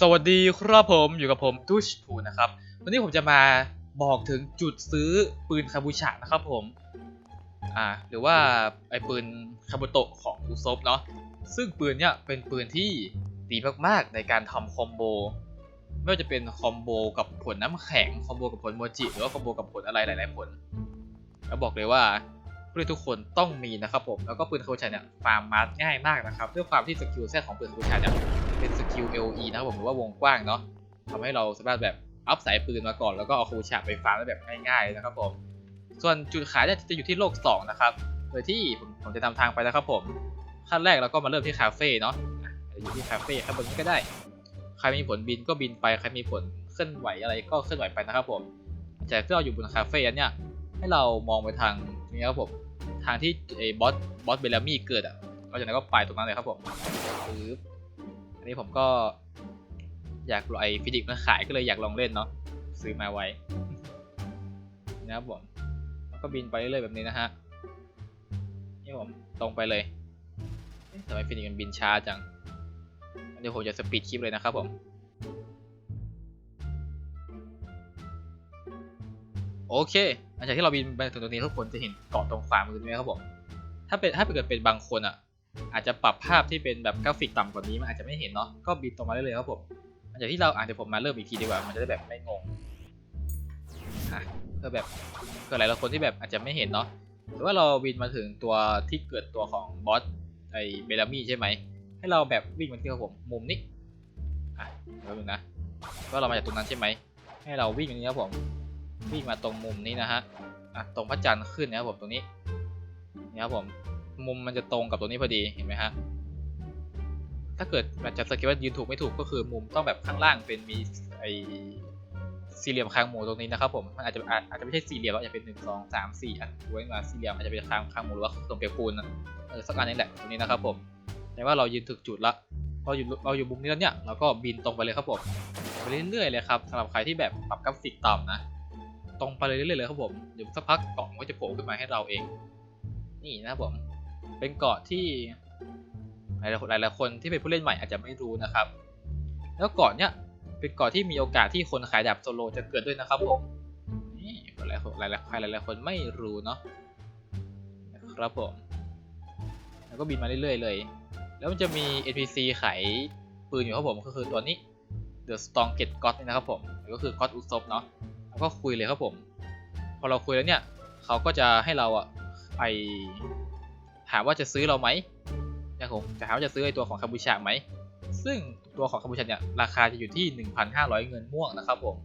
สวัสดีครับผมอยู่กับผมทุชพูนะครับ วันนี้ผมจะมาบอกถึงจุดซื้อปืนคาบูชะนะครับผมอ่าหรือว่าไอปืนคาบุโตะของอุซบเนาะซึ่งปืนเนี่ยเป็นปืนที่ดีมากๆในการทำคอมโบไม่ว่าจะเป็นคอมโบกับผลน้ำแข็งคอมโบกับผลโมจิหรือว่าคอมโบกับผลอะไรหลายๆผลแล้วบอกเลยว่า ผู้เล่นทุกคนต้องมีนะครับผมแล้วก็ปืนคาบูชะเนี่ยฟาร์มมาร์ง่ายมากนะครับด้วยความที่สกิลแทรกของปืนคาบูชะเนี่ยเป็นสกิล LE นะครับผมหรือว่าวงกว้างเนาะทำให้เราสามารถแบบอัพสายปืนมาก่อนแล้วก็เอาคูชาไปฟาร์มได้แบบง่ายๆนะครับผมส่วนจุดขายเนี่ยจะอยู่ที่โลก 2 นะครับโดยที่ผมผมจะนำทางไปแล้วครับผมขั้นแรกเราก็มาเริ่มที่คาเฟ่เนาะอยู่ที่คาเฟ่ครับบนนี้ก็ได้ ใครมีผลบินก็บินไปใครมีผลเคลื่อนไหวอะไรก็เคลื่อนไหวไปนะครับผมจากที่เราอยู่บนคาเฟ่นเนี่ยให้เรามองไปทางนี้ครับผม ทางที่ไอ้บอสบอสเบลลามี่เกิดอะเราจากนั้นก็ไปตรงนั้นเลยครับผมปึ๊บอันนี้ผมก็อยากลองไอฟิสิกส์มาขายก็เลยอยากลองเล่นเนาะซื้อมาไว้นะครับผมแล้วก็บินไปเรื่อยๆแบบนี้นะฮะนี่ผมตรงไปเลยทำไมฟิสิกส์มันบินช้าจัง เดี๋ยวผมจะสปีดคลิปเลยนะครับผม เคหลังจากที่เราบินไปถึงตรงนี้ทุกคนจะเห็นเกาะตรงขวามือนี้ไหมครับผมถ้าเป็นถ้าเกิดเป็นบางคนอะ อาจจะปรับภาพที่เป็นแบบกราฟิกต่ำกว่านี้มันอาจจะไม่เห็นเนาะก็บินตรงมาได้เลยครับผมหลังจากที่เราอ่านเดี๋ยวผมมาเริ่มอีกทีดีกว่ามันจะได้แบบไม่งงเพื่อแบบเพื่อหลายคนที่แบบอาจจะไม่เห็นเนาะหรือว่าเราบินมาถึงตัวที่เกิดตัวของบอสไอเบลามี่ใช่ไหมให้เราแบบวิ่งมาที่ครับผมมุมนี้อะเดี๋ยวนึงนะก็เรามาจากตรงนั้นใช่ไหมให้เราวิ่งอย่างนี้ครับผม วิ่งมาตรงมุมนี้นะฮะอะตรงพระจันทร์ขึ้นนะครับผมตรงนี้นี่ครับผมมุมมันจะตรงกับตัวนี้พอดีเห็นไหมฮะถ้าเกิดมันจะสเกลว่ายืนถูกไม่ถูกก็คือมุมต้องแบบข้างล่างเป็นมีไอสี่เหลี่ยมคางหมูตรงนี้นะครับผมมันอาจจะอาจจะไม่ใช่สี่เหลี่ยมอาจจะเป็นหนึ่งสองสามสี่อะดูไว้มาสี่เหลี่ยมอาจจะเป็นคางคางหมูหรือว่าตรงเปียกปูนอะเออสักอันนี้แหละตรงนี้นะครับผมแต่ว่าเรายืนถูกจุดละเราอยู่เราอยู่มุมนี้แล้วเนี่ยเราก็บินตรงไปเลยครับผมไปเรื่อยๆเลยครับสำหรับใครที่แบบปรับกราฟิกต่ำนะ ตรงไปเลยเรื่อยๆเลยครับผมเดี๋ยวสักพักเกล่องก็จะโผล่ขึ้นมาให้เราเอง นี่นะครับผมเป็นเกาะที่หลายๆหลายคนที่เป็นผู้เล่นใหม่อาจจะไม่รู้นะครับ แล้วเกาะเนี้ยเป็นเกาะที่มีโอกาสที่คนขายดาบโซโลจะเกิดด้วยนะครับผมนี่หลายๆหลายๆใครหลายๆคนไม่รู้เนาะนะครับผมแล้วก็บินมาเรื่อยๆเลย แล้วมันจะมี NPC ขายปืนอยู่ครับผมก็คือตัวนี้ The Strong Get God นี่นะครับผมก็คือ God Usopp เนาะ แล้วก็คุยเลยครับผม พอเราคุยแล้วเนี่ยเขาก็จะให้เราอะไปถามว่าจะซื้อเราไหมนะครับผมจะถามว่าจะซื้อไอตัวของคาบูชาไหมซึ่งตัวของคาบูชาเนี่ยราคาจะอยู่ที่ 1,500 เงินม่วงนะครับผม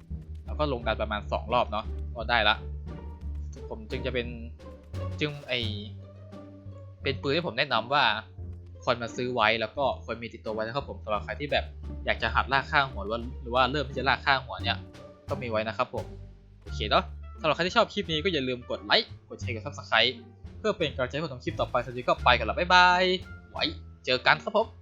แล้วก็ลงดันประมาณ 2 รอบเนาะก็ได้ละ ผมจึงจะเป็นจึงไอเป็นปืนที่ผมแนะนำว่าควรมาซื้อไว้แล้วก็ควรมีติดตัวไว้นะครับผมสำหรับใครที่แบบอยากจะหัดลากข้างหัวหรือว่าหรือว่าเริ่มที่จะลากข้างหัวเนี่ย ก็มีไว้นะครับผมโอเคเนาะสำหรับใครที่ชอบคลิปนี้ก็อย่าลืมกดไลค์กดแชร์กดซับสไครต์เพื่อเป็นกำลังใจให้ผมทำคลิปต่อไปสวัสดีก็ไปกันละบ๊ายบายไว้เจอกันครับผม